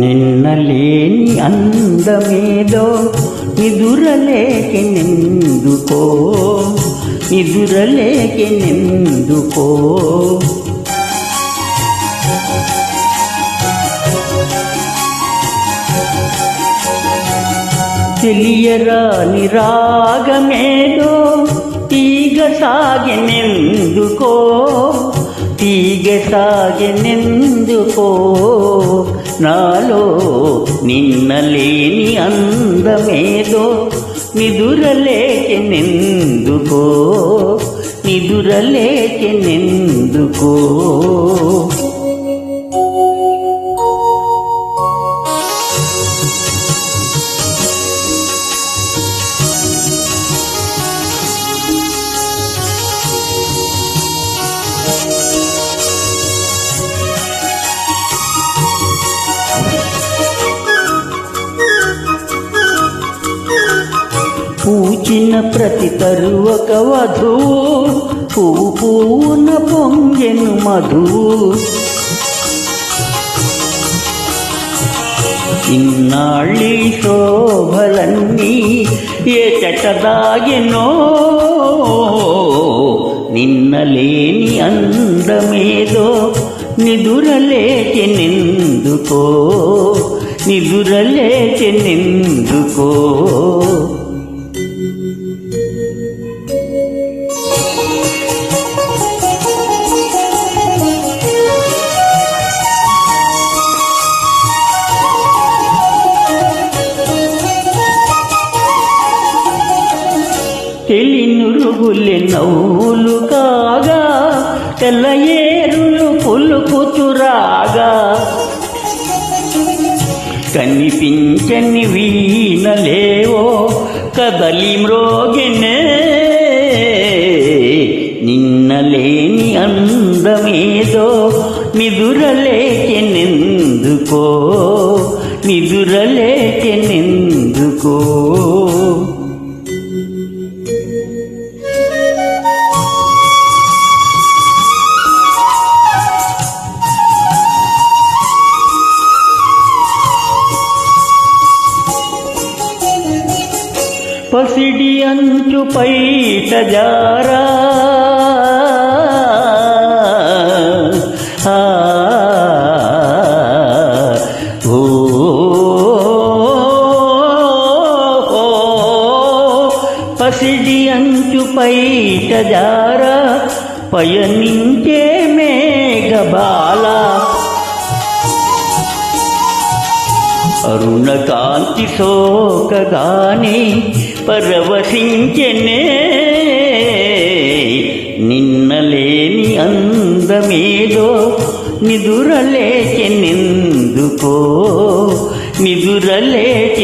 నిన్నలేని అందమేదో నిదురలేకి నిందుకో నిదురలేకి నిందుకో. తెలియరాని రాగమేదో తీగ సాగినెందుకో తీగ సాగినెందుకో నాలో నిన్నలేని అందమేదో నిదురలేకెనెందుకో నిదురలేకెనెందుకో పూచిన ప్రతి తరువక వధువు పువ్వు పువ్వున పొంగెను మధువు ఇన్నాళ్ళి శోభలన్నీ ఏ చెట్ట దాగెనో. నిన్నలేని అందమేదో నిదురలేచెనెందుకో నిదురలేచెనెందుకో తెలి నవ్వులు కాగా తెల్ల ఏరులు పులుపుతురాగా కనిపించని వీణలేవో కదలి మ్రోగినే. నిన్నలేని అందమేదో నిదురలేకెనెందుకో నిదురలేకెనెందుకో. పసిడి అంచు పైట జారా. ఓ, పసిడి అంచు పైట జారా. పయనించే మేఘబాల అరుణ కాంతి సోకగానే పరవశించెనే నిన్నలేని అందమేదో నిదురలేచెనెందుకో నిదురలేచెనెందుకో